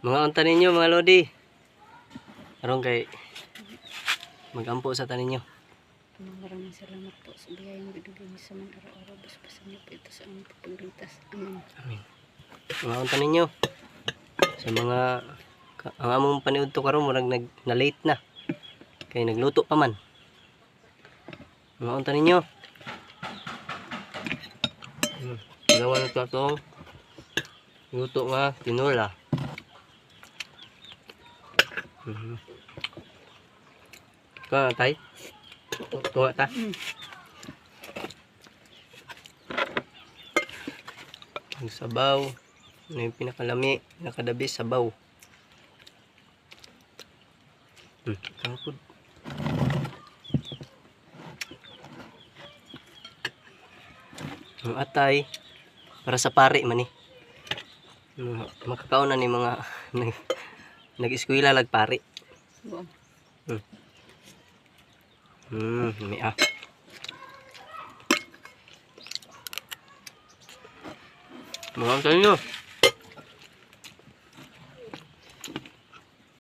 Mga unta ninyo mga lodi. Aron kay magampo sa tanin nyo. Maraming salamat po sa biyayang binigay niyo sa mga araw-araw. Basbasan niyo po ito sa aming paglitas. Amen. Amin. Mga unta ninyo. Sa mga ang among paniud to karon murag nag na late na. Kay nagluto pa man. Mga unta ninyo. Hmm. Gawa na to atong luto nga tinola. Mhm. Ka tay. Tuwa ta. Ang sabaw. Ano yung pinakalami, pinakadabis, sabaw. Hmm, kangkod. Ang atay, para sa pari man eh. Makakaon na ni mga nag-eskwela lag pari. Buong. Hmm, may ah. Mga ang nyo.